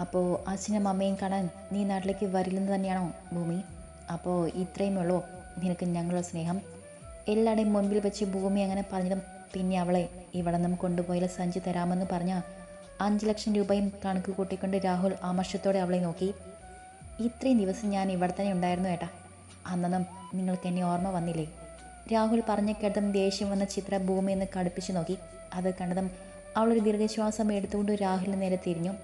അപ്പോൾ അച്ഛനും അമ്മയും കാണാൻ നീ നാട്ടിലേക്ക് വരില്ലെന്ന് തന്നെയാണോ ഭൂമി? അപ്പോൾ ഉള്ളോ നിനക്ക് ഞങ്ങളുടെ സ്നേഹം. എല്ലാവരുടെയും മുൻപിൽ വെച്ച് ഭൂമി അങ്ങനെ പറഞ്ഞതും പിന്നെ അവളെ ഇവിടെ നിന്നും കൊണ്ടുപോയാൽ സഞ്ചി തരാമെന്ന് പറഞ്ഞ അഞ്ച് ലക്ഷം രൂപയും കണക്ക് കൂട്ടിക്കൊണ്ട് രാഹുൽ ആമർഷത്തോടെ അവളെ നോക്കി. ഇത്രയും ദിവസം ഞാൻ ഇവിടെ തന്നെ ഉണ്ടായിരുന്നു ഏട്ടാ. അന്നൊന്നും നിങ്ങൾക്ക് എന്നെ ഓർമ്മ വന്നില്ലേ? രാഹുൽ പറഞ്ഞ കേട്ടതും ദേഷ്യം വന്ന ചിത്ര ഭൂമി എന്ന് കടുപ്പിച്ച് നോക്കി. അത് കണ്ടതും അവളൊരു ദീർഘശ്വാസം എടുത്തുകൊണ്ട് രാഹുലിന് നേരെ തിരിഞ്ഞു.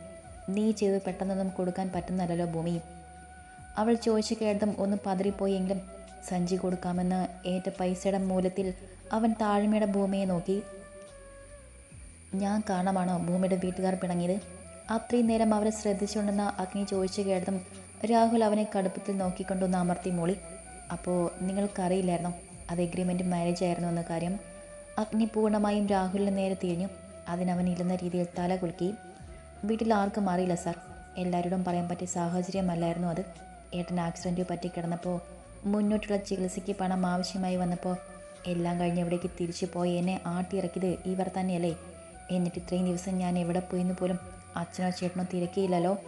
നീ ചെയ്ത് പെട്ടെന്നൊന്നും കൊടുക്കാൻ പറ്റുന്നല്ലോ ഭൂമി. അവൾ ചോദിച്ചു കേട്ടതും ഒന്ന് പതറിപ്പോയെങ്കിലും സഞ്ചി കൊടുക്കാമെന്ന് ഏറ്റ പൈസയുടെ മൂലത്തിൽ അവൻ താഴ്മയുടെ ഭൂമിയെ നോക്കി. ഞാൻ കാരണമാണോ ഭൂമിയുടെ വീട്ടുകാർ പിണങ്ങിയത്? അത്രയും നേരം അവരെ ശ്രദ്ധിച്ചുകൊണ്ടെന്ന അഗ്നി ചോദിച്ചു കേട്ടതും രാഹുൽ അവനെ കടുപ്പത്തിൽ നോക്കിക്കൊണ്ടൊന്ന് അമർത്തി മൂളി. അപ്പോൾ നിങ്ങൾക്കറിയില്ലായിരുന്നോ അത് എഗ്രിമെന്റ് മാരേജ് ആയിരുന്നു എന്ന കാര്യം? അഗ്നി പൂർണമായും രാഹുലിന് നേരെ തിരിഞ്ഞു. അതിനവൻ ഇല്ലെന്ന രീതിയിൽ തല കുലുക്കി. വീട്ടിൽ ആർക്കും അറിയില്ല സാർ. എല്ലാവരോടും പറയാൻ പറ്റിയ സാഹചര്യമല്ലായിരുന്നു അത്. ഏട്ടൻ ആക്സിഡന്റ് പറ്റി കിടന്നപ്പോൾ മുന്നോട്ടുള്ള ചികിത്സയ്ക്ക് പണം ആവശ്യമായി വന്നപ്പോൾ എല്ലാം കഴിഞ്ഞ് ഇവിടേക്ക് തിരിച്ചു പോയി എന്നെ ആട്ടിയിറക്കിയത് ഇവർ തന്നെയല്ലേ. എന്നിട്ട് ഇത്രയും ദിവസം ഞാൻ എവിടെ പോയെന്ന് പോലും അച്ഛനോ ചേട്ടനോ തിരക്കിയില്ലല്ലോ.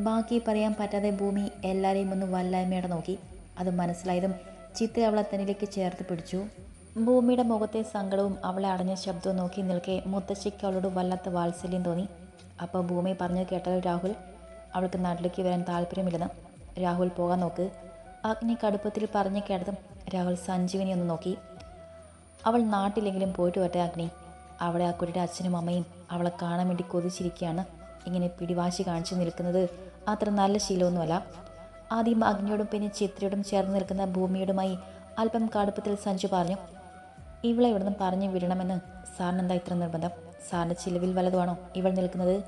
ബാക്കി പറയാൻ പറ്റാതെ ഭൂമി എല്ലാവരെയും ഒന്ന് വല്ലായ്മയോടെ നോക്കി. അത് മനസ്സിലായതും ചിത്ര അവളെ തന്നിലേക്ക് ചേർത്ത് പിടിച്ചു. ഭൂമിയുടെ മുഖത്തെ സങ്കടവും അവളെ അടഞ്ഞ ശബ്ദവും നോക്കി നിൽക്കെ മുത്തശ്ശിക്ക് അവളോട് വല്ലാത്ത വാത്സല്യം തോന്നി. അപ്പോൾ ഭൂമി പറഞ്ഞു കേട്ടത് രാഹുൽ. അവൾക്ക് നാട്ടിലേക്ക് വരാൻ താല്പര്യമില്ലെന്ന് രാഹുൽ പോകാൻ നോക്ക്. അഗ്നി കടുപ്പത്തിൽ പറഞ്ഞു കേട്ടതും രാഹുൽ സഞ്ജീവിനി ഒന്ന് നോക്കി. അവൾ നാട്ടിലെങ്കിലും പോയിട്ട് വരട്ടെ അഗ്നി. അവിടെ ആ കുട്ടിയുടെ അച്ഛനും അമ്മയും അവളെ കാണാൻ വേണ്ടി കൊതിച്ചിരിക്കുകയാണ്. ഇങ്ങനെ പിടിവാശി കാണിച്ചു നിൽക്കുന്നത് അത്ര നല്ല ശീലമൊന്നുമല്ല. ആദ്യം അഗ്നിയോടും പിന്നെ ചിത്രയോടും ചേർന്ന് നിൽക്കുന്ന ഭൂമിയോടുമായി അല്പം കടുപ്പത്തിൽ സഞ്ജു പറഞ്ഞു ഇവളെ ഇവിടുന്ന് പറഞ്ഞു വിടണമെന്ന് സാറിന് എന്താ ഇത്ര നിർബന്ധം? സാറിന്റെ ചിലവിൽ വലതുവാണോ ഇവൾ നിൽക്കുന്നത്?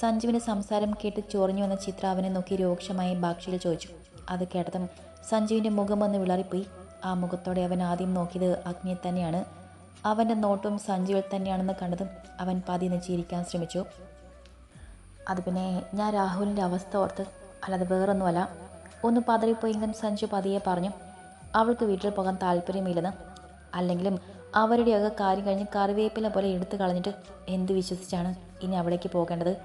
സഞ്ജുവിന്റെ സംസാരം കേട്ട് ചൊറിഞ്ഞു വന്ന ചിത്ര അവനെ നോക്കി രൂക്ഷമായി ഭാഷയിൽ ചോദിച്ചു. അത് കേട്ടതും സഞ്ജുവിന്റെ മുഖം ഒന്ന് വിളറിപ്പോയി. ആ മുഖത്തോടെ അവൻ ആദ്യം നോക്കിയത് അഗ്നിയെ തന്നെയാണ്. അവന്റെ നോട്ടും സഞ്ജുവിൽ തന്നെയാണെന്ന് കണ്ടതും അവൻ പതി ചിരിക്കാൻ ശ്രമിച്ചു. അത് പിന്നെ ഞാൻ രാഹുലിന്റെ അവസ്ഥ ഓർത്ത് അല്ലാതെ വേറൊന്നുമല്ല. ഒന്ന് പതറിപ്പോയെങ്കിലും സഞ്ജു പതിയെ പറഞ്ഞു അവൾക്ക് വീട്ടിൽ പോകാൻ താല്പര്യമില്ലെന്ന്. അല്ലെങ്കിലും അവരുടെയൊക്കെ കാര്യം കഴിഞ്ഞ് കറിവേപ്പില പോലെ എടുത്തു കളഞ്ഞിട്ട് എന്ത് വിശ്വസിച്ചാണ് ഇനി അവിടേക്ക് പോകേണ്ടത്?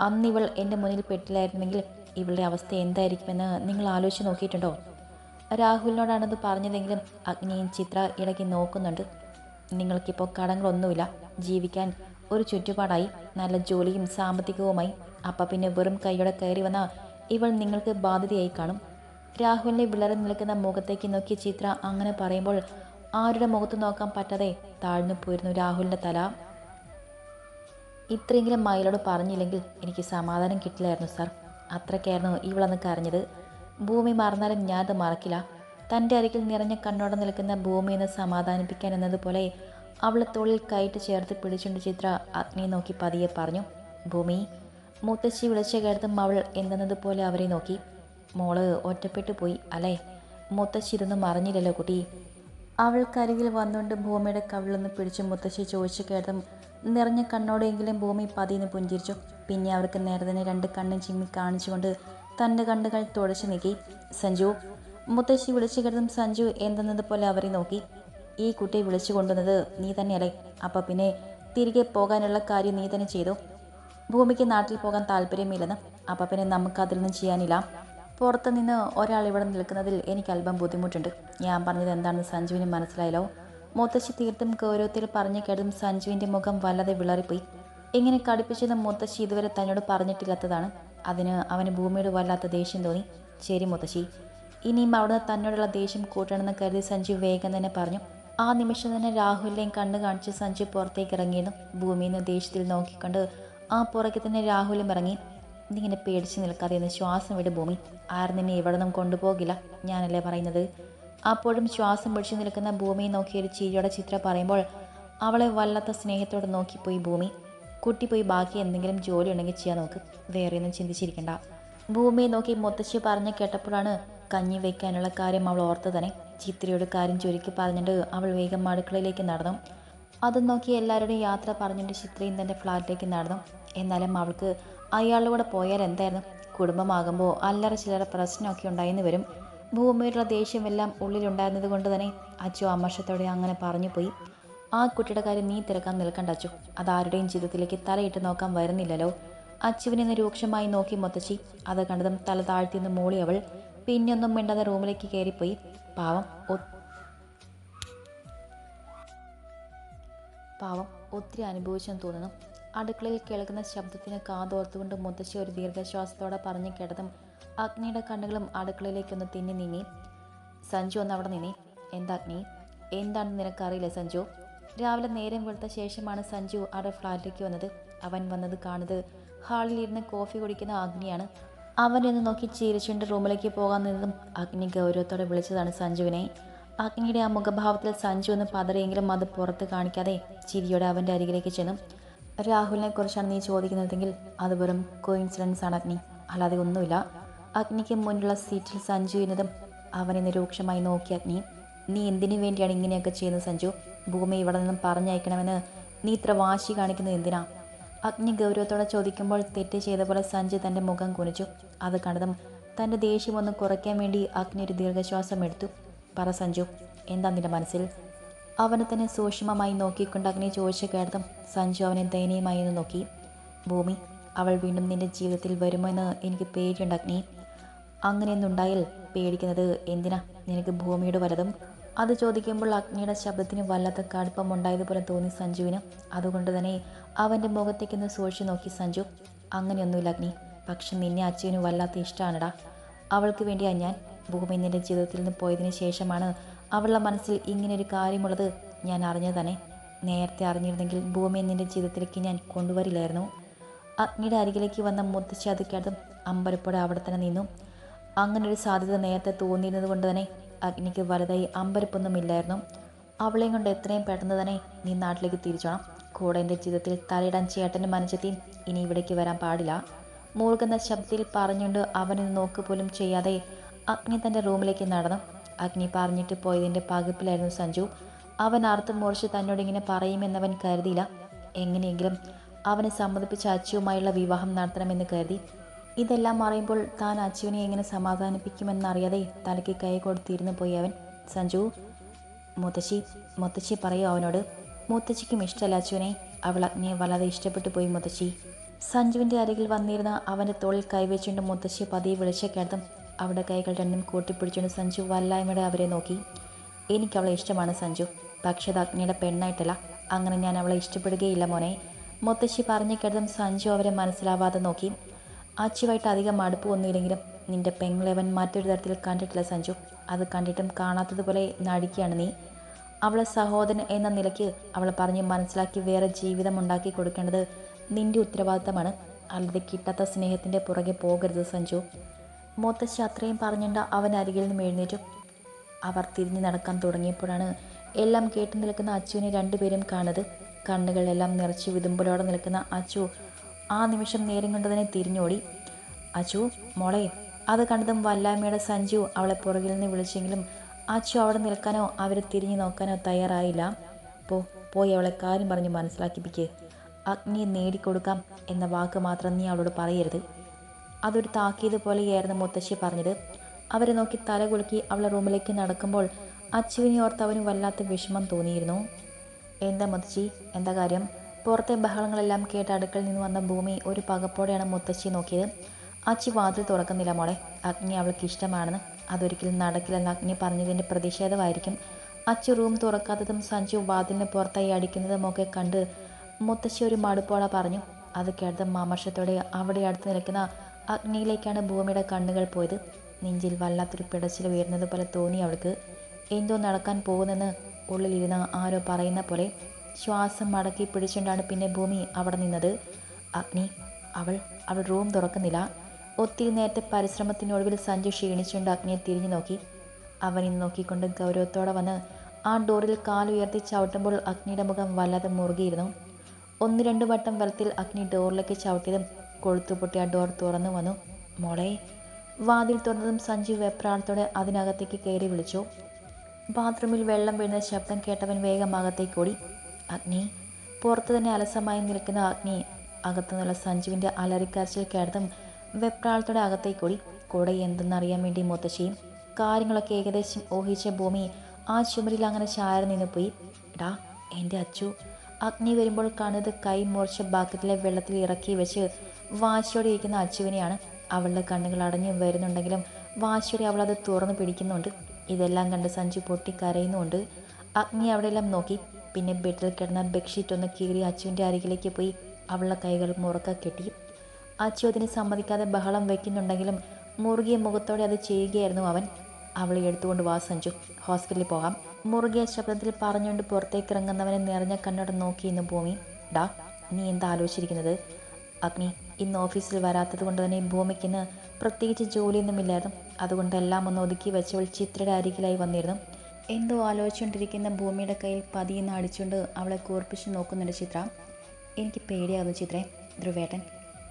അന്ന് ഇവൾ എന്റെ മുന്നിൽ പെട്ടില്ലായിരുന്നെങ്കിൽ ഇവളുടെ അവസ്ഥ എന്തായിരിക്കുമെന്ന് നിങ്ങൾ ആലോചിച്ച് നോക്കിയിട്ടുണ്ടോ? രാഹുലിനോടാണത് പറഞ്ഞതെങ്കിലും അഗ്നിയും ചിത്ര ഇടയ്ക്ക് നോക്കുന്നുണ്ട്. നിങ്ങൾക്കിപ്പോൾ കടങ്ങളൊന്നുമില്ല. ജീവിക്കാൻ ഒരു ചുറ്റുപാടായി നല്ല ജോലിയും സാമ്പത്തികവുമായി. അപ്പം പിന്നെ വെറും കൈയോടെ കയറി വന്ന ഇവൾ നിങ്ങൾക്ക് ബാധ്യതയായി കാണും. രാഹുലിനെ വിളറി നിൽക്കുന്ന മുഖത്തേക്ക് നോക്കി ചിത്ര അങ്ങനെ പറയുമ്പോൾ ആരുടെ മുഖത്ത് നോക്കാൻ പറ്റാതെ താഴ്ന്നു പോയിരുന്നു രാഹുലിന്റെ തല. ഇത്രയെങ്കിലും മയിലോട് പറഞ്ഞില്ലെങ്കിൽ എനിക്ക് സമാധാനം കിട്ടില്ലായിരുന്നു സാർ. അത്രയ്ക്കായിരുന്നു ഇവളന്ന് കരഞ്ഞത്. ഭൂമി മറന്നാലും ഞാനത് മറക്കില്ല. തന്റെ അരികിൽ നിറഞ്ഞ കണ്ണോടെ നിൽക്കുന്ന ഭൂമിയെന്ന് സമാധാനിപ്പിക്കാൻ എന്നതുപോലെ അവളെ തോളിൽ കൈയിട്ട് ചേർത്ത് പിടിച്ചുകൊണ്ട് ചിത്ര അഗ്നിയെ നോക്കി പതിയെ പറഞ്ഞു ഭൂമി മുത്തശ്ശി വിളിച്ച കേട്ടതും അവൾ എന്തെന്നതുപോലെ അവരെ നോക്കി. മോൾ ഒറ്റപ്പെട്ടു പോയി അല്ലേ? മുത്തശ്ശി ഇതൊന്നും അറിഞ്ഞില്ലല്ലോ കുട്ടി. അവൾക്കരികിൽ വന്നുകൊണ്ട് ഭൂമിയുടെ കവിളൊന്ന് പിടിച്ച് മുത്തശ്ശി ചോദിച്ചു കേട്ടതും നിറഞ്ഞ കണ്ണോടെങ്കിലും ഭൂമി പതിന്ന് പുഞ്ചിരിച്ചു. പിന്നെ അവർക്ക് നേരെ തന്നെ രണ്ട് കണ്ണും ചിമ്മി കാണിച്ചുകൊണ്ട് തന്റെ കണ്ണുകൾ തുടച്ചു നീക്കി. സഞ്ജു മുത്തശ്ശി വിളിച്ചു കേട്ടതും സഞ്ജു എന്തെന്നതുപോലെ അവരെ നോക്കി. ഈ കുട്ടിയെ വിളിച്ചു കൊണ്ടുവന്നത് നീ തന്നെയല്ലേ. അപ്പം പിന്നെ തിരികെ പോകാനുള്ള കാര്യം നീ തന്നെ ചെയ്തു. ഭൂമിക്ക് നാട്ടിൽ പോകാൻ താല്പര്യമില്ലെന്ന്. അപ്പം പിന്നെ നമുക്കതിൽ നിന്നും ചെയ്യാനില്ല. പുറത്ത് നിന്ന് ഒരാൾ ഇവിടെ നിൽക്കുന്നതിൽ എനിക്ക് അല്പം ബുദ്ധിമുട്ടുണ്ട്. ഞാൻ പറഞ്ഞത് എന്താണെന്ന് സഞ്ജുവിന് മനസ്സിലായല്ലോ. മുത്തശ്ശി തീർത്തും ഗൗരവത്തിൽ പറഞ്ഞു കേട്ടതും സഞ്ജുവിന്റെ മുഖം വല്ലാതെ വിളറിപ്പോയി. ഇങ്ങനെ കടുപ്പിച്ചത് മുത്തശ്ശി ഇതുവരെ തന്നോട് പറഞ്ഞിട്ടില്ലാത്തതാണ്. അതിന് അവന് ഭൂമിയോട് വല്ലാത്ത ദേഷ്യം തോന്നി. ശരി മുത്തശ്ശി. ഇനിയും അവിടുന്ന് തന്നോടുള്ള ദേഷ്യം കൂട്ടണമെന്ന് കരുതി സഞ്ജു വേഗം തന്നെ പറഞ്ഞു. ആ നിമിഷം തന്നെ രാഹുലിനെയും കണ്ണു കാണിച്ച് സഞ്ജു പുറത്തേക്ക് ഇറങ്ങിയിരുന്നു. ഭൂമിയിൽ നിന്ന് ദേഷ്യത്തിൽ നോക്കിക്കൊണ്ട് ആ പുറകെ തന്നെ രാഹുലും ഇറങ്ങി. നീ ഇങ്ങനെ പേടിച്ച് നിൽക്കാതെ എന്ന് ശ്വാസം വിട് ഭൂമി. ആരും നിന്നെ ഇവിടെ നിന്നും കൊണ്ടുപോകില്ല ഞാനല്ലേ പറയുന്നത്. അപ്പോഴും ശ്വാസം പിടിച്ചു നിൽക്കുന്ന ഭൂമിയെ നോക്കി ഒരു ചിരിയോടെ ചിത്ര പറയുമ്പോൾ അവളെ വല്ലാത്ത സ്നേഹത്തോടെ നോക്കിപ്പോയി ഭൂമി. കുട്ടി പോയി ബാക്കി എന്തെങ്കിലും ജോലി ഉണ്ടെങ്കിൽ ചെയ്യാൻ നോക്ക്. വേറെയൊന്നും ചിന്തിച്ചിരിക്കണ്ട. ഭൂമിയെ നോക്കി മുത്തശ്ശി പറഞ്ഞ് കേട്ടപ്പോഴാണ് കഞ്ഞി വയ്ക്കാനുള്ള കാര്യം അവൾ ഓർത്ത് തന്നെ. ചിത്രയുടെ കാര്യം ചുരുക്കി പറഞ്ഞിട്ട് അവൾ വേഗം അടുക്കളയിലേക്ക് നടന്നു. അതും നോക്കി എല്ലാവരുടെയും യാത്ര പറഞ്ഞിട്ട് ചിത്രയും തന്റെ ഫ്ലാറ്റിലേക്ക് നടന്നു. എന്നാലും അവൾക്ക് അയാളുടെ കൂടെ പോയാൽ എന്തായിരുന്നു? കുടുംബമാകുമ്പോൾ അല്ലറ ചില്ലറ പ്രശ്നമൊക്കെ ഉണ്ടായിന്ന് വരും. ഭൂമിയുടെ ദേഷ്യമെല്ലാം ഉള്ളിലുണ്ടായിരുന്നത് കൊണ്ട് തന്നെ അച്ചു അമർഷത്തോടെ അങ്ങനെ പറഞ്ഞു പോയി ആ കുട്ടിയുടെ കാര്യം നീ തിരക്കാൻ നിൽക്കണ്ട അച്ചു അതാരുടെയും ജീവിതത്തിലേക്ക് തലയിട്ട് നോക്കാൻ വരുന്നില്ലല്ലോ. അച്ചുവിനെ നിന്ന് രൂക്ഷമായി നോക്കി മൊത്തച്ചി അത് കണ്ടതും തല താഴ്ത്തിന്ന് മൂളി അവൾ. പിന്നെയൊന്നും മിണ്ടാതെ റൂമിലേക്ക് കയറിപ്പോയി. പാവം പാവം ഒത്തിരി അനുഭവിച്ചെന്ന് തോന്നുന്നു. അടുക്കളയിൽ കേൾക്കുന്ന ശബ്ദത്തിന് കാതോർത്തുകൊണ്ട് മുത്തശ്ശി ഒരു ദീർഘശ്വാസത്തോടെ പറഞ്ഞു കേട്ടതും അഗ്നിയുടെ കണ്ണുകളും അടുക്കളയിലേക്കൊന്ന് തിന്നി നീങ്ങി. സഞ്ജു ഒന്ന് അവിടെ നീങ്ങി എന്താ അഗ്നി? എന്താണെന്ന് നിനക്കറിയില്ല സഞ്ജു? രാവിലെ നേരം വെളുത്ത ശേഷമാണ് സഞ്ജു അവിടെ ഫ്ലാറ്റിലേക്ക് വന്നത്. അവൻ വന്നത് കാണുന്നത് ഹാളിൽ ഇരുന്ന് കോഫി കുടിക്കുന്ന അഗ്നിയാണ്. അവൻ എന്ന് നോക്കി ചിരിച്ചുകൊണ്ട് റൂമിലേക്ക് പോകാൻ നിന്നതും അഗ്നി ഗൗരവത്തോടെ വിളിച്ചതാണ് സഞ്ജുവിനെ. അഗ്നിയുടെ ആ മുഖഭാവത്തിൽ സഞ്ജു ഒന്ന് പതറിയെങ്കിലും അത് പുറത്ത് കാണിക്കാതെ ചിരിയോടെ അവന്റെ അരികിലേക്ക് ചെന്നു. രാഹുലിനെ കുറിച്ചാണ് നീ ചോദിക്കുന്നതെങ്കിൽ അത് വെറും കോയിൻസിഡൻസ് ആണ് അഗ്നി. അല്ലാതെ ഒന്നുമില്ല. അഗ്നിക്ക് മുന്നിലുള്ള സീറ്റിൽ സഞ്ജു എന്നതും അവനെ നിരൂക്ഷമായി നോക്കി അഗ്നി. നീ എന്തിനു വേണ്ടിയാണ് ഇങ്ങനെയൊക്കെ ചെയ്യുന്നത് സഞ്ജു? ഭൂമി ഇവിടെ നിന്നും പറഞ്ഞയക്കണമെന്ന് നീ ഇത്ര വാശി കാണിക്കുന്നത് എന്തിനാ? അഗ്നി ഗൗരവത്തോടെ ചോദിക്കുമ്പോൾ തെറ്റ് ചെയ്ത പോലെ സഞ്ജു തന്റെ മുഖം കുനിച്ചു. അത് കണ്ടതും തന്റെ ദേഷ്യം ഒന്ന് കുറയ്ക്കാൻ വേണ്ടി അഗ്നി ഒരു ദീർഘശ്വാസം എടുത്തു. പറ സഞ്ജു എന്താ നിന്റെ മനസ്സിൽ? അവനെ തന്നെ സൂക്ഷ്മമായി നോക്കിക്കൊണ്ട് അഗ്നി ചോദിച്ച കേട്ടതും സഞ്ജു അവനെ ദയനീയമായി നോക്കി. ഭൂമി അവൾ വീണ്ടും നിന്റെ ജീവിതത്തിൽ വരുമോ എന്ന് എനിക്ക് പേടിയുണ്ട് അഗ്നി. അങ്ങനെയൊന്നുണ്ടായാൽ പേടിക്കുന്നത് എന്തിനാ? നിനക്ക് ഭൂമിയുടെ വലതും അത് ചോദിക്കുമ്പോൾ അഗ്നിയുടെ ശബ്ദത്തിന് വല്ലാത്ത കടുപ്പമുണ്ടായതുപോലെ തോന്നി സഞ്ജുവിന്. അതുകൊണ്ട് തന്നെ അവന്റെ മുഖത്തേക്കൊന്ന് സൂക്ഷിച്ചു നോക്കി സഞ്ജു. അങ്ങനെയൊന്നുമില്ല അഗ്നി. പക്ഷെ നിന്നെ അച്ഛന് വല്ലാത്ത ഇഷ്ടമാണടാ. അവൾക്ക് വേണ്ടിയാണ് ഞാൻ. ഭൂമി നിന്റെ ജീവിതത്തിൽ നിന്ന് പോയതിന് ശേഷമാണ് അവളുടെ മനസ്സിൽ ഇങ്ങനൊരു കാര്യമുള്ളത് ഞാൻ അറിഞ്ഞത് തന്നെ നേരത്തെ അറിഞ്ഞിരുന്നെങ്കിൽ ഭൂമി നിന്റെ ജീവിതത്തിലേക്ക് ഞാൻ കൊണ്ടുവരില്ലായിരുന്നു. അഗ്നിയുടെ അരികിലേക്ക് വന്ന മുത്തശ്ശി അത് കേട്ടതും അമ്പരപ്പോടെ അവിടെ തന്നെ നിന്നു. അങ്ങനെ ഒരു സാധ്യത നേരത്തെ തോന്നിയിരുന്നത് കൊണ്ട് തന്നെ അഗ്നിക്ക് വലുതായി അമ്പരപ്പൊന്നുമില്ലായിരുന്നു അവളെയും കൊണ്ട് എത്രയും പെട്ടെന്ന് തന്നെ നീ നാട്ടിലേക്ക് തിരിച്ചോണം. കൂടെ എന്റെ ജീവിതത്തിൽ തലയിടാൻ ചേട്ടന്റെ മനസ്സെത്തി ഇനി ഇവിടേക്ക് വരാൻ പാടില്ല. മൂൾകുന്ന ശബ്ദത്തിൽ പറഞ്ഞുകൊണ്ട് അവനെ നോക്ക് പോലും ചെയ്യാതെ അഗ്നി തന്റെ റൂമിലേക്ക് നടന്നു. അഗ്നി പറഞ്ഞിട്ട് പോയതിന്റെ പകപ്പിലായിരുന്നു സഞ്ജു. അവൻ അർത്ഥം മുറിച്ച് തന്നോട് ഇങ്ങനെ പറയുമെന്നവൻ കരുതിയില്ല. എങ്ങനെയെങ്കിലും അവനെ സമ്മതിപ്പിച്ച അച്ചുവുമായുള്ള വിവാഹം നടത്തണമെന്ന് കരുതി. ഇതെല്ലാം അറിയുമ്പോൾ താൻ അച്ചുവിനെ എങ്ങനെ സമാധാനിപ്പിക്കുമെന്നറിയാതെ തലയ്ക്ക് കൈ കൊടുത്തിരുന്നു പോയി അവൻ. സഞ്ജു മുത്തശ്ശി മുത്തശ്ശി പറയൂ അവനോട്. മുത്തശ്ശിക്കും ഇഷ്ടമല്ല അച്ചുവിനെ അവൾ അഗ്നിയെ വളരെ ഇഷ്ടപ്പെട്ടു പോയി മുത്തശ്ശി. സഞ്ജുവിന്റെ അരികിൽ വന്നിരുന്ന അവന്റെ തോളിൽ കൈവച്ചുകൊണ്ട് മുത്തശ്ശി പതിയെ വിളിച്ച കേട്ടതും അവിടെ കൈകൾ രണ്ടും കൂട്ടിപ്പിടിച്ചുകൊണ്ട് സഞ്ജു വല്ലായ്മയുടെ അവരെ നോക്കി. എനിക്ക് അവളെ ഇഷ്ടമാണ് സഞ്ജു. പക്ഷേ അഗ്നിയുടെ പെണ്ണായിട്ടല്ല. അങ്ങനെ ഞാൻ അവളെ ഇഷ്ടപ്പെടുകയില്ല മോനെ. മുത്തശ്ശി പറഞ്ഞു കേട്ടതും സഞ്ജു അവരെ മനസ്സിലാവാതെ നോക്കി. അച്ഛുവായിട്ട് അധികം അടുപ്പമൊന്നുമില്ലെങ്കിലും നിന്റെ പെങ്ങളവൻ മറ്റൊരു തരത്തിൽ കണ്ടിട്ടില്ല സഞ്ജു. അത് കണ്ടിട്ടും കാണാത്തതുപോലെ നടിക്കുകയാണ് നീ. അവളെ സഹോദരൻ എന്ന നിലയ്ക്ക് അവളെ പറഞ്ഞ് മനസ്സിലാക്കി വേറെ ജീവിതം ഉണ്ടാക്കി കൊടുക്കേണ്ടത് നിന്റെ ഉത്തരവാദിത്തമാണ്. അല്ലാതെ കിട്ടാത്ത സ്നേഹത്തിന്റെ പുറകെ പോകരുത് സഞ്ജു. മുത്തശ്ശി അത്രയും പറഞ്ഞുകൊണ്ട് അവൻ അരികിൽ നിന്നും എഴുന്നേറ്റു. അവർ തിരിഞ്ഞു നടക്കാൻ തുടങ്ങിയപ്പോഴാണ് എല്ലാം കേട്ടു നിൽക്കുന്ന അച്ചുവിനെ രണ്ടുപേരും കാണുന്നത്. കണ്ണുകളെല്ലാം നിറച്ച് വിതുമ്പലോടെ നിൽക്കുന്ന അച്ചു ആ നിമിഷം നേരം കൊണ്ട് തന്നെ തിരിഞ്ഞോടി. അച്ചു മോളെ അത് കണ്ടതും വല്ലായ്മയുടെ സഞ്ജു അവളെ പുറകിൽ നിന്ന് വിളിച്ചെങ്കിലും അച്ചു അവിടെ നിൽക്കാനോ അവരെ തിരിഞ്ഞു നോക്കാനോ തയ്യാറായില്ല. പോ പോയി അവളെ കാര്യം പറഞ്ഞ് മനസ്സിലാക്കിപ്പിക്കേ. അഗ്നിയെ നേടിക്കൊടുക്കാം എന്ന വാക്ക് മാത്രം നീ അവളോട് പറയരുത്. അതൊരു താക്കീത് പോലെയായിരുന്നു മുത്തശ്ശി പറഞ്ഞത്. അവരെ നോക്കി തല കുലുക്കി അവളെ റൂമിലേക്ക് നടക്കുമ്പോൾ അച്ചുവിനെ ഓർത്ത് അവന് വല്ലാത്ത വിഷമം തോന്നിയിരുന്നു. എന്താ മുത്തശ്ശി? എന്താ കാര്യം? പുറത്തെ ബഹളങ്ങളെല്ലാം കേട്ട് അടുക്കളിൽ നിന്ന് വന്ന ഭൂമി ഒരു പകപ്പോടെയാണ് മുത്തശ്ശി നോക്കിയത്. അച്ചി വാതിൽ തുറക്കുന്നില്ല മോളെ. അഗ്നി അവൾക്ക് ഇഷ്ടമാണെന്ന്. അതൊരിക്കലും നടക്കില്ലെന്ന് അഗ്നി പറഞ്ഞതിന്റെ പ്രതിഷേധമായിരിക്കും. അച്ചു റൂം തുറക്കാത്തതും സഞ്ജു വാതിലിന് പുറത്തായി അടിക്കുന്നതും ഒക്കെ കണ്ട് മുത്തശ്ശി ഒരു മടുപ്പോടെ പറഞ്ഞു. അത് കേട്ടതും മാമർഷത്തോടെ അവിടെ അടുത്ത് നിൽക്കുന്ന അഗ്നിയിലേക്കാണ് ഭൂമിയുടെ കണ്ണുകൾ പോയത്. നെഞ്ചിൽ വല്ലാത്തൊരു പിടച്ചിൽ ഉയർന്നത് പോലെ തോന്നി അവൾക്ക്. എന്തോ നടക്കാൻ പോകുന്നെന്ന് ഉള്ളിലിരുന്ന ആരോ പറയുന്ന പോലെ ശ്വാസം മടക്കി പിടിച്ചുകൊണ്ടാണ് പിന്നെ ഭൂമി അവിടെ നിന്നത്. അഗ്നി അവൾ അവൾ റൂം തുറക്കുന്നില്ല. ഒത്തിരി നേരത്തെ പരിശ്രമത്തിനൊടുവിൽ സഞ്ജു ക്ഷീണിച്ചുകൊണ്ട് അഗ്നിയെ തിരിഞ്ഞു നോക്കി. അവൻ നോക്കിക്കൊണ്ട് ഗൗരവത്തോടെ വന്ന് ആ ഡോറിൽ കാലുയർത്തി ചവിട്ടുമ്പോൾ അഗ്നിയുടെ മുഖം വല്ലാതെ മുറുകിയിരുന്നു. ഒന്ന് രണ്ട് വട്ടം വെള്ളത്തിൽ അഗ്നി ഡോറിലേക്ക് ചവിട്ടിയതും പൊട്ടി ആ ഡോർ തുറന്നു വന്നു. മോളെ വാതിൽ തുറന്നതും സഞ്ജീവ് വെപ്രാളത്തോടെ അതിനകത്തേക്ക് കയറി വിളിച്ചു. ബാത്റൂമിൽ വെള്ളം വീഴുന്ന ശബ്ദം കേട്ടവൻ വേഗം അകത്തേക്ക് ഓടി. അഗ്നി പുറത്തു തന്നെ അലസമായി നിൽക്കുന്ന അഗ്നി അകത്തുനിന്നുള്ള സഞ്ജുവിന്റെ അലറിക്കരച്ചിൽ കേട്ടതും വെപ്രാളത്തോടെ അകത്തേക്ക് ഓടി. കൂടെ എന്തെന്നറിയാൻ വേണ്ടി മുത്തശ്ശിയും കാര്യങ്ങളൊക്കെ ഏകദേശം ഊഹിച്ച ഭൂമി ആ ചുമരിൽ അങ്ങനെ ചാരി നിന്ന് പോയി. ഡാ എന്റെ അച്ചു അഗ്നി വരുമ്പോൾ കാണുന്നത് കൈ മുറിച്ച ബാക്കറ്റിലെ വെള്ളത്തിൽ ഇറക്കി വെച്ച് വാശിയോടെ ഇരിക്കുന്ന അച്ചുവിനെയാണ് അവളുടെ കണ്ണുകൾ അടഞ്ഞു വരുന്നുണ്ടെങ്കിലും വാശിയോടെ അവൾ അത് തുറന്നു പിടിക്കുന്നുണ്ട്. ഇതെല്ലാം കണ്ട് സഞ്ജു പൊട്ടി കരയുന്നുണ്ട് അഗ്നി അവിടെയെല്ലാം നോക്കി. പിന്നെ ബെഡിൽ കിടന്ന ബെഡ്ഷീറ്റ് ഒന്ന് കീറി അച്ചുവിന്റെ അരികിലേക്ക് പോയി അവളുടെ കൈകൾ മുറക്ക കെട്ടി. അച്ചു അതിന് സമ്മതിക്കാതെ ബഹളം വയ്ക്കുന്നുണ്ടെങ്കിലും മുറുകിയ മുഖത്തോടെ അത് ചെയ്യുകയായിരുന്നു അവൻ. അവളെ എടുത്തുകൊണ്ട് വാ സഞ്ജു. ഹോസ്പിറ്റലിൽ പോകാം. മുറുകിയ ശബ്ദത്തിൽ പറഞ്ഞുകൊണ്ട് പുറത്തേക്ക് ഇറങ്ങുന്നവനെ നിറഞ്ഞ കണ്ണോടെ നോക്കി ഇന്ന് ഭൂമി. ഡാ നീ എന്താ ആലോചിച്ചിരിക്കുന്നത്? അഗ്നി ഇന്ന് ഓഫീസിൽ വരാത്തത് കൊണ്ട് തന്നെ ഭൂമിക്കിന്ന് പ്രത്യേകിച്ച് ജോലിയൊന്നുമില്ലായിരുന്നു അതുകൊണ്ട് എല്ലാം ഒന്ന് ഒതുക്കി വെച്ചവൾ ചിത്രയുടെ അരികിലായി വന്നിരുന്നു. എന്തോ ആലോചിച്ചുകൊണ്ടിരിക്കുന്ന ഭൂമിയുടെ കയ്യിൽ പതിയെന്ന് അടിച്ചുകൊണ്ട് അവളെ കൂർപ്പിച്ച് നോക്കുന്നുണ്ട് ചിത്ര. എനിക്ക് പേടിയാകുന്നു ചിത്രേ. ധ്രുവേട്ടൻ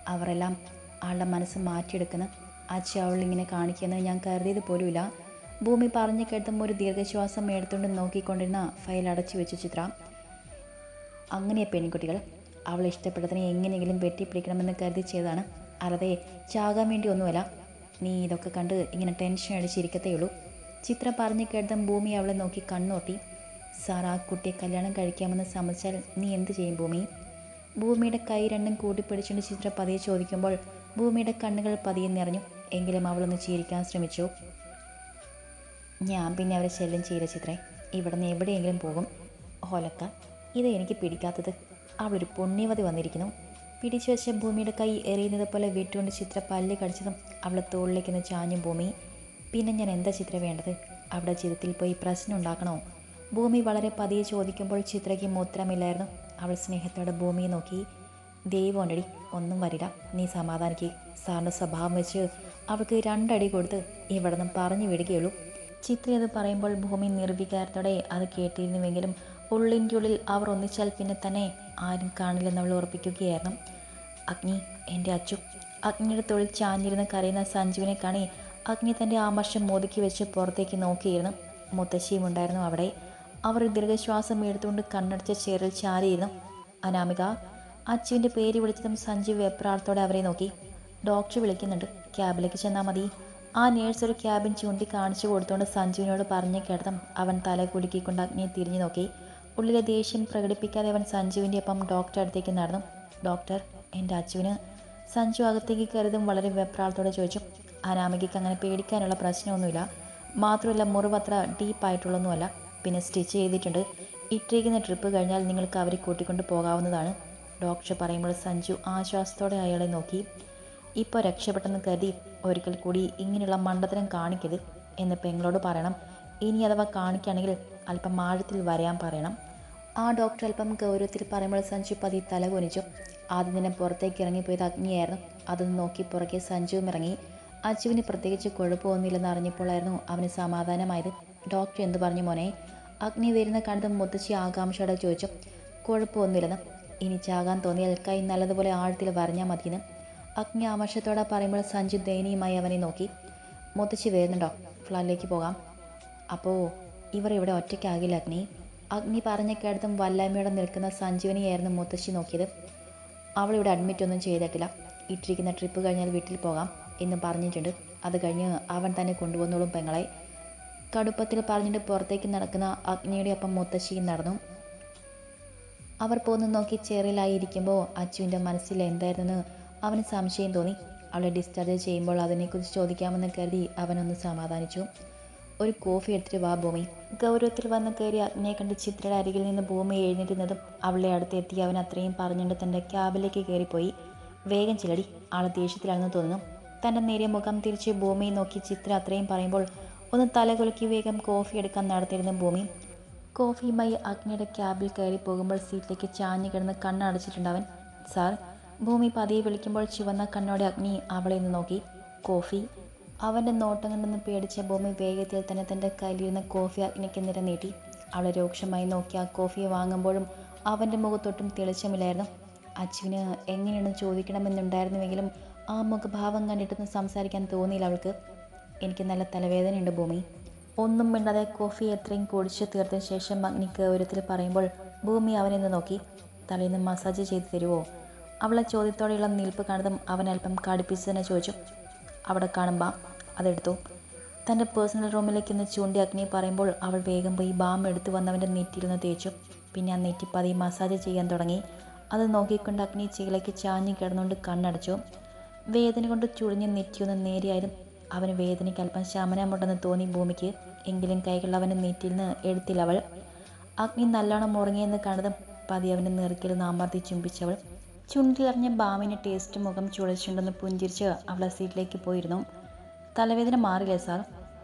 അവരെല്ലാം ആളുടെ മനസ്സ് മാറ്റിയെടുക്കുന്ന അച്ഛ അവളിങ്ങനെ കാണിക്കുന്നത് ഞാൻ കരുതിയത് പോലുമില്ല. ഭൂമി പറഞ്ഞു കേട്ടും ഒരു ദീർഘശ്വാസം എടുത്തുകൊണ്ട് നോക്കിക്കൊണ്ടിരുന്ന ഫയൽ അടച്ചു വെച്ചു ചിത്ര. അങ്ങനെ പെൺകുട്ടികൾ അവൾ ഇഷ്ടപ്പെട്ടതിനെ എങ്ങനെയെങ്കിലും വെട്ടിപ്പിടിക്കണമെന്ന് കരുതി ചെയ്തതാണ്. അല്ലാതെ ചാകാൻ വേണ്ടി ഒന്നുമല്ല. നീ ഇതൊക്കെ കണ്ട് ഇങ്ങനെ ടെൻഷൻ അടിച്ചിരിക്കത്തേ ഉള്ളൂ. ചിത്ര പറഞ്ഞു കേട്ടതും ഭൂമി അവളെ നോക്കി കണ്ണോട്ടി. സാർ ആ കുട്ടിയെ കല്യാണം കഴിക്കാമെന്ന് സമ്മതിച്ചാൽ നീ എന്ത് ചെയ്യും ഭൂമി? ഭൂമിയുടെ കൈ രണ്ടും കൂട്ടിപ്പിടിച്ചുകൊണ്ട് ചിത്ര പതിയെ ചോദിക്കുമ്പോൾ ഭൂമിയുടെ കണ്ണുകൾ പതിയെ നിറഞ്ഞു. എങ്കിലും അവളൊന്ന് ചിരിക്കാൻ ശ്രമിച്ചു. ഞാൻ പിന്നെ അവരെ ശല്യം ചെയ്ത ചിത്രേ. ഇവിടെ നിന്ന് എവിടെയെങ്കിലും പോകും. ഹോലക്ക ഇത് എനിക്ക് പിടിക്കാത്തത്. അവളൊരു പുണ്യവതി വന്നിരിക്കുന്നു. പിടിച്ചു വെച്ച ഭൂമിയുടെ കൈ എറിയുന്നത് പോലെ വിട്ടുകൊണ്ട് ചിത്ര പല്ല് കടിച്ചതും അവളെ തോളിലേക്ക് നിന്ന് ചാഞ്ഞു ഭൂമി. പിന്നെ ഞാൻ എന്താ ചിത്ര വേണ്ടത്? അവിടെ ജീവിതത്തിൽ പോയി പ്രശ്നം ഉണ്ടാക്കണോ? ഭൂമി വളരെ പതിയെ ചോദിക്കുമ്പോൾ ചിത്രയ്ക്ക് മൂത്രമില്ലായിരുന്നു അവൾ സ്നേഹത്തോടെ ഭൂമിയെ നോക്കി. ദൈവം ഉണ്ടടി ഒന്നും വരില്ല. നീ സമാധാനിക്ക്. സാറിന്റെ സ്വഭാവം വെച്ച് അവൾക്ക് രണ്ടടി കൊടുത്ത് ഇവിടെ നിന്ന് പറഞ്ഞു വിടുകയുള്ളൂ. ചിത്ര അത് പറയുമ്പോൾ ഭൂമി നിർവികാരത്തോടെ അത് കേട്ടിരുന്നുവെങ്കിലും ഉള്ളിന്റെ ഉള്ളിൽ അവർ ഒന്നിച്ചാൽ പിന്നെ തന്നെ ആരും കാണില്ലെന്ന് അവൾ ഉറപ്പിക്കുകയായിരുന്നു. അഗ്നി എന്റെ അച്ചു. അഗ്നിയുടെ തൊഴിൽ ചാഞ്ഞിരുന്ന് കരയുന്ന സഞ്ജുവിനെ കാണി അഗ്നി തന്റെ ആമർശം മോതുക്കി വെച്ച് പുറത്തേക്ക് നോക്കിയിരുന്നു. മുത്തശ്ശിയും ഉണ്ടായിരുന്നു അവിടെ. അവർ ദീർഘശ്വാസം എടുത്തുകൊണ്ട് കണ്ണടച്ച ചേറിൽ ചാരിയിരുന്നു. അനാമിക അച്ചുവിന്റെ പേര് വിളിച്ചതും സഞ്ജു വെപ്രാളത്തോടെ അവരെ നോക്കി. ഡോക്ടർ വിളിക്കുന്നുണ്ട്. ക്യാബിലേക്ക് ചെന്നാൽ മതി. ആ നേഴ്സ് ഒരു ക്യാബിൻ ചൂണ്ടി കാണിച്ചു കൊടുത്തുകൊണ്ട് സഞ്ജുവിനോട് പറഞ്ഞു കിടന്നും അവൻ തല കുലുക്കിക്കൊണ്ട് അഗ്നിയെ തിരിഞ്ഞു നോക്കി. ഉള്ളിലെ ദേഷ്യം പ്രകടിപ്പിക്കാതെ അവൻ സഞ്ജുവിന്റെ ഒപ്പം ഡോക്ടറെ അടുത്തേക്ക് നടന്നു. ഡോക്ടർ എന്റെ അച്ചുവിന് സഞ്ജു അകത്തേക്ക് കരുതും വളരെ വെപ്രാളത്തോടെ ചോദിച്ചു. അനാമികയ്ക്ക് അങ്ങനെ പേടിക്കാനുള്ള പ്രശ്നമൊന്നുമില്ല. മാത്രമല്ല മുറിവ് അത്ര ഡീപ്പായിട്ടുള്ളൊന്നുമല്ല പിന്നെ സ്റ്റിച്ച് ചെയ്തിട്ടുണ്ട്. ഇട്ടിരിക്കുന്ന ട്രിപ്പ് കഴിഞ്ഞാൽ നിങ്ങൾക്ക് അവരെ കൂട്ടിക്കൊണ്ട് പോകാവുന്നതാണ് ഡോക്ടർ പറയുമ്പോൾ സഞ്ജു ആശ്വാസത്തോടെ അയാളെ നോക്കി. ഇപ്പോൾ രക്ഷപ്പെട്ടെന്ന് കരുതി ഒരിക്കൽ കൂടി ഇങ്ങനെയുള്ള മണ്ടത്തരം കാണിക്കരുത് എന്ന് പെങ്ങളോട് പറയണം. ഇനി അഥവാ കാണിക്കുകയാണെങ്കിൽ അല്പം ആഴത്തിൽ വരയാൻ പറയണം. ആ ഡോക്ടർ അല്പം ഗൗരവത്തിൽ പറയുമ്പോൾ സഞ്ജു പതി തല കുനിച്ചു. ആദ്യം തന്നെ പുറത്തേക്ക് ഇറങ്ങിപ്പോയത് അഗ്നിയായിരുന്നു. അതൊന്ന് നോക്കി പുറകെ സഞ്ജുവും ഇറങ്ങി. അജുവിന് പ്രത്യേകിച്ച് കുഴപ്പമൊന്നുമില്ലെന്ന് അറിഞ്ഞപ്പോഴായിരുന്നു അവന് സമാധാനമായത്. ഡോക്ടർ എന്തു പറഞ്ഞു മോനെ? അഗ്നി വരുന്ന കണ്ടത് മുത്തശ്ശി ആകാംക്ഷയോടെ ചോദിച്ചു. കുഴപ്പമൊന്നുമില്ലെന്ന്. ഇനി ചാകാൻ തോന്നിയാൽ കൈ നല്ലതുപോലെ ആഴത്തിൽ വരഞ്ഞാൽ മതിയെന്ന്. അഗ്നി ആമർശത്തോടെ പറയുമ്പോൾ സഞ്ജു ദയനീയമായി അവനെ നോക്കി. മുത്തശ്ശി വരുന്നുണ്ടോ? ഫ്ലാറ്റിലേക്ക് പോകാം. അപ്പോൾ ഇവർ ഇവിടെ ഒറ്റയ്ക്കാകില്ല അഗ്നി. അഗ്നി പറഞ്ഞ കേടത്തും വല്ലായ്മയോടെ നിൽക്കുന്ന സഞ്ജീവനെയായിരുന്നു മുത്തശ്ശി നോക്കിയത്. അവളിവിടെ അഡ്മിറ്റ് ഒന്നും ചെയ്തിട്ടില്ല. ഇട്ടിരിക്കുന്ന ട്രിപ്പ് കഴിഞ്ഞാൽ വീട്ടിൽ പോകാം എന്ന് പറഞ്ഞിട്ടുണ്ട്. അത് കഴിഞ്ഞ് അവൻ തന്നെ കൊണ്ടുവന്നോളും പെങ്ങളെ. കടുപ്പത്തിൽ പറഞ്ഞിട്ട് പുറത്തേക്ക് നടക്കുന്ന അഗ്നിയുടെ ഒപ്പം മുത്തശ്ശിയും നടന്നു. അവർ പോന്ന് നോക്കി ചേറിലായി ഇരിക്കുമ്പോൾ അച്ചുവിന്റെ മനസ്സിൽ എന്തായിരുന്നെന്ന് അവന് സംശയം തോന്നി. അവളെ ഡിസ്ചാർജ് ചെയ്യുമ്പോൾ അതിനെക്കുറിച്ച് ചോദിക്കാമെന്ന് കരുതി അവനൊന്ന് സമാധാനിച്ചു. ഒരു കോഫി എടുത്തിട്ട് വാ ഭൂമി. ഗൗരവത്തിൽ വന്ന് കയറി അഗ്നിയെ കണ്ട് ചിത്രയുടെ അരികിൽ നിന്ന് ഭൂമി എഴുന്നേറ്റുന്നതും അവളെ അടുത്ത് എത്തി അവൻ അത്രയും പറഞ്ഞുകൊണ്ട് തന്റെ ക്യാബിലേക്ക് കയറിപ്പോയി. വേഗം ചിലടി ആളെ ദേഷ്യത്തിലാണെന്ന് തോന്നുന്നു. തന്റെ നേരിയ മുഖം തിരിച്ച് ഭൂമിയെ നോക്കി ചിത്ര അത്രയും പറയുമ്പോൾ ഒന്ന് തലകുലുക്കി വേഗം കോഫി എടുക്കാൻ നടത്തിയിരുന്നു ഭൂമി. കോഫിയുമായി അഗ്നിയുടെ ക്യാബിൽ കയറി പോകുമ്പോൾ സീറ്റിലേക്ക് ചാഞ്ഞു കിടന്ന് കണ്ണടച്ചിട്ടുണ്ടവൻ സാർ ഭൂമി പതിയെ വിളിക്കുമ്പോൾ ചുവന്ന കണ്ണോടെ അഗ്നി അവളെ നിന്ന് നോക്കി. കോഫി. അവന്റെ നോട്ടം കണ്ടെന്ന് പേടിച്ച ഭൂമി വേഗത്തിൽ തന്നെ തന്റെ കയ്യിലിരുന്ന കോഫി അഗ്നിക്ക് നിര നീട്ടി. അവളെ രൂക്ഷമായി നോക്കി ആ കോഫി വാങ്ങുമ്പോഴും അവന്റെ മുഖത്തൊട്ടും തെളിച്ചമില്ലായിരുന്നു. അച്ചുവിന് എങ്ങനെയാണ് ചോദിക്കണമെന്നുണ്ടായിരുന്നുവെങ്കിലും ആ മുഖഭാവം കണ്ടിട്ടൊന്നും സംസാരിക്കാൻ തോന്നിയില്ല അവൾക്ക്. എനിക്ക് നല്ല തലവേദനയുണ്ട് ഭൂമി. ഒന്നും മിണ്ടാതെ കോഫി എത്രയും കുടിച്ചു തീർത്തതിന് ശേഷം അഗ്നിക്ക് ഒരുത്തിൽ പറയുമ്പോൾ ഭൂമി അവനെന്ന് നോക്കി. തലേന്ന് മസാജ് ചെയ്ത് തരുമോ അവളെ ചോദ്യത്തോടെയുള്ള നിൽപ്പ് കണ്ടതും അവൻ അല്പം കടുപ്പിച്ച് തന്നെ ചോദിച്ചു അവിടെ കാണുമ്പോൾ അതെടുത്തു. തന്റെ പേഴ്സണൽ റൂമിലേക്ക് ഇന്ന് ചൂണ്ടി അഗ്നി പറയുമ്പോൾ അവൾ വേഗം പോയി ബാം എടുത്തു വന്നവന്റെ നെറ്റിയിൽ നിന്ന് തേച്ചു. പിന്നെ ആ നെറ്റി പതി മസാജ് ചെയ്യാൻ തുടങ്ങി. അത് നോക്കിക്കൊണ്ട് അഗ്നി ചീലേക്ക് ചാഞ്ഞു കിടന്നുകൊണ്ട് കണ്ണടച്ചു. വേദന കൊണ്ട് ചുളിഞ്ഞ് നെറ്റിയൊന്ന് നേരെയായാലും അവന് വേദനയ്ക്ക് അല്പം ശമനമുണ്ടെന്ന് തോന്നി ഭൂമിക്ക്. എങ്കിലും കൈകൾ അവന്റെ നെറ്റിയിൽ നിന്ന് എടുത്തില്ല അവൾ. അഗ്നി നല്ലോണം ഉറങ്ങിയെന്ന് കണ്ടതും പതി അവന്റെ നെറുക്കിൽ നാമർത്തി ചുംബിച്ചവൾ. ചുണ്ടിലറിഞ്ഞ ബാമിന് ടേസ്റ്റ് മുഖം ചുളച്ചുണ്ടെന്ന് പുഞ്ചിരിച്ച് അവളെ സീറ്റിലേക്ക് പോയിരുന്നു. തലവേദന മാറില്ലേ സാർ?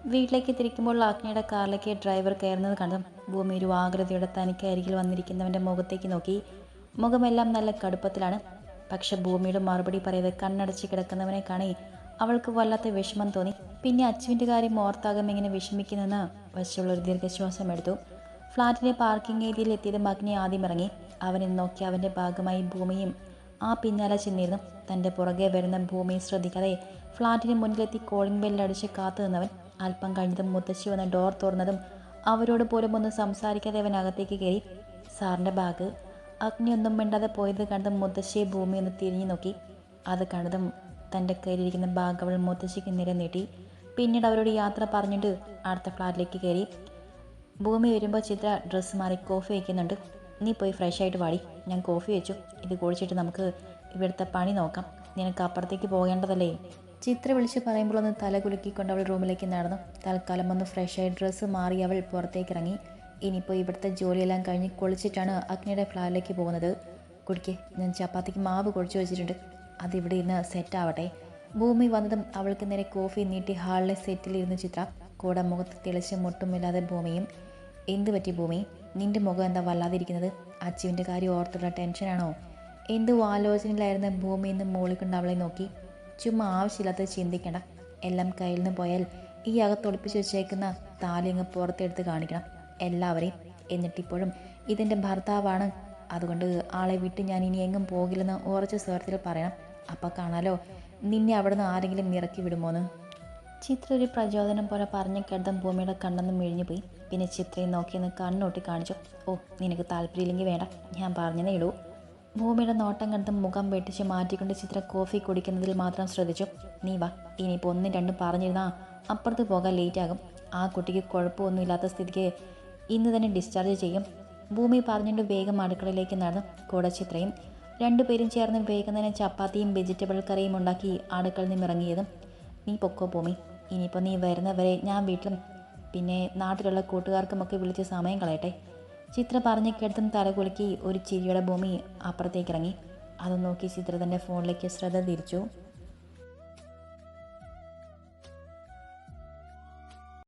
വീട്ടിലേക്ക് തിരിക്കുമ്പോൾ അഗ്നിയുടെ കാറിലേക്ക് ഡ്രൈവർ കയറുന്നത് കണ്ടും ഭൂമി ഒരു ആകൃതിയുടെ തനിക്ക് അരികിൽ വന്നിരിക്കുന്നവന്റെ മുഖത്തേക്ക് നോക്കി. മുഖമെല്ലാം നല്ല കടുപ്പത്തിലാണ്. പക്ഷെ ഭൂമിയുടെ മറുപടി പറയാതെ കണ്ണടച്ച് കിടക്കുന്നവനെ കാണി അവൾക്ക് വല്ലാത്ത വിഷമം തോന്നി. പിന്നെ അച്ചുവിന്റെ കാര്യം ഓർത്താകം എങ്ങനെ വിഷമിക്കുന്നെന്ന് വശമുള്ളൊരു ദീർഘശ്വാസം എടുത്തു. ഫ്ലാറ്റിലെ പാർക്കിംഗ് ഏരിയയിൽ എത്തിയത് മഗ്നി ആദ്യം ഇറങ്ങി. അവനെ നോക്കി അവന്റെ ഭാഗമായി ഭൂമിയും ആ പിന്നാലെ ചെന്നിരുന്നു. തന്റെ പുറകെ വരുന്ന ഭൂമിയെ ശ്രദ്ധിക്കാതെ ഫ്ലാറ്റിന് മുന്നിലെത്തി കോളിംഗ് ബെല്ലടിച്ച് കാത്തു നിന്നവൻ അല്പം കഴിഞ്ഞതും മുത്തശ്ശി വന്ന് ഡോർ തുറന്നതും അവരോട് പോലും ഒന്ന് സംസാരിക്കാതെ അവൻ അകത്തേക്ക് കയറി. സാറിന്റെ ബാഗ്? അഗ്നിയൊന്നും മിണ്ടാതെ പോയത് കണ്ടതും മുത്തശ്ശിയെ ഭൂമി ഒന്ന് തിരിഞ്ഞു നോക്കി. അത് കണ്ടതും തന്റെ കയ്യിലിരിക്കുന്ന ബാഗ് അവൾ മുത്തശ്ശിക്ക് നിര നീട്ടി. പിന്നീട് അവരോട് യാത്ര പറഞ്ഞിട്ട് അടുത്ത ഫ്ലാറ്റിലേക്ക് കയറി. ഭൂമി വരുമ്പോൾ ചിത്ര ഡ്രസ്സ് മാറി കോഫി വയ്ക്കുന്നുണ്ട്. നീ പോയി ഫ്രഷ് ആയിട്ട് വാടി. ഞാൻ കോഫി വെച്ചു. ഇത് കുഴിച്ചിട്ട് നമുക്ക് ഇവിടുത്തെ പണി നോക്കാം. നിനക്ക് അപ്പുറത്തേക്ക് പോകേണ്ടതല്ലേ? ചിത്ര വിളിച്ച് പറയുമ്പോൾ ഒന്ന് തല കുലുക്കിക്കൊണ്ട് അവൾ റൂമിലേക്ക് നടന്നു. തൽക്കാലം ഒന്ന് ഫ്രഷ് ആയി ഡ്രസ്സ് മാറി അവൾ പുറത്തേക്ക് ഇറങ്ങി ഇനിയിപ്പോൾ ഇവിടുത്തെ ജോലിയെല്ലാം കഴിഞ്ഞ് കുളിച്ചിട്ടാണ് അഗ്നിയുടെ ഫ്ലാറ്റിലേക്ക് പോകുന്നത്. കുടിക്ക്. ഞാൻ ചപ്പാത്തിക്ക് മാവ് കുഴിച്ചു വെച്ചിട്ടുണ്ട്. അതിവിടെ ഇരുന്ന് സെറ്റാവട്ടെ ഭൂമി വന്നതും അവൾക്ക് നേരെ കോഫി നീട്ടി ഹാളിലെ സെറ്റിലിരുന്ന് ചിത്ര. കൂടെ മുഖത്ത് തെളിച്ച് മുട്ടുമില്ലാതെ ഭൂമിയും. എന്ത് പറ്റി ഭൂമി? നിന്റെ മുഖം എന്താ വല്ലാതിരിക്കുന്നത്? അച്ചുവിന്റെ കാര്യം ഓർത്തുള്ള ടെൻഷനാണോ എന്ത് ആലോചനയിലായിരുന്ന ഭൂമി നിന്ന് മോളിക്കൊണ്ട് അവളെ നോക്കി? ചുമ്മാ ആവശ്യമില്ലാത്തത് ചിന്തിക്കണ്ട. എല്ലാം കയ്യിൽ നിന്ന് പോയാൽ ഈ അകത്തൊളിപ്പിച്ച് വെച്ചേക്കുന്ന താലി അങ്ങ് പുറത്തെടുത്ത് കാണിക്കണം എല്ലാവരെയും. എന്നിട്ടിപ്പോഴും ഇതെന്റെ ഭർത്താവാണ്. അതുകൊണ്ട് ആളെ വിട്ട് ഞാൻ ഇനി എങ്ങും പോകില്ലെന്ന് ഉറച്ച സ്വരത്തിൽ പറയണം. അപ്പം കാണാലോ നിന്നെ അവിടുന്ന് ആരെങ്കിലും ഇറക്കി വിടുമോന്ന്? ചിത്ര ഒരു പ്രചോദനം പോലെ പറഞ്ഞു കിടന്ന ഭൂമിയുടെ കണ്ണെന്ന് മിഴിഞ്ഞു പോയി പിന്നെ നോക്കി നോക്കിയെന്ന് കണ്ണോട്ടി കാണിച്ചു. ഓ നിനക്ക് താല്പര്യമില്ലെങ്കിൽ വേണ്ട. ഞാൻ പറഞ്ഞതേ ഇടൂ ഭൂമിയുടെ നോട്ടം കണ്ട് മുഖം വെട്ടിച്ച് മാറ്റിക്കൊണ്ട് ചിത്ര കോഫി കുടിക്കുന്നതിൽ മാത്രം ശ്രദ്ധിച്ചു. നീ വാ ഇനിയിപ്പോൾ ഒന്നും രണ്ടും പറഞ്ഞിരുന്നാ അപ്പുറത്ത് പോകാൻ ലേറ്റാകും ആ കുട്ടിക്ക് കുഴപ്പമൊന്നുമില്ലാത്ത സ്ഥിതിക്ക് ഇന്ന് തന്നെ ഡിസ്ചാർജ് ചെയ്യും. ഭൂമി പറഞ്ഞുകൊണ്ട് വേഗം അടുക്കളയിലേക്ക് നടന്നു. കൂടെ ചിത്രയും രണ്ടുപേരും ചേർന്ന് വേഗം തന്നെ ചപ്പാത്തിയും വെജിറ്റബിൾ കറിയും ഉണ്ടാക്കി അടുക്കളയിൽ നിന്നിറങ്ങിയതും നീ പൊക്കോ ഭൂമി. ഇനിയിപ്പോൾ നീ വരുന്നവരെ ഞാൻ വീട്ടിലും പിന്നെ നാട്ടിലുള്ള കൂട്ടുകാർക്കുമൊക്കെ വിളിച്ച് സമയം കളയട്ടെ. ചിത്ര പറഞ്ഞു കേട്ടും തലകുലുക്കി ഒരു ചിരിയുടെ ഭൂമി അപ്പുറത്തേക്ക് ഇറങ്ങി. അത് നോക്കി ചിത്ര തന്റെ ഫോണിലേക്ക് ശ്രദ്ധ തിരിച്ചു.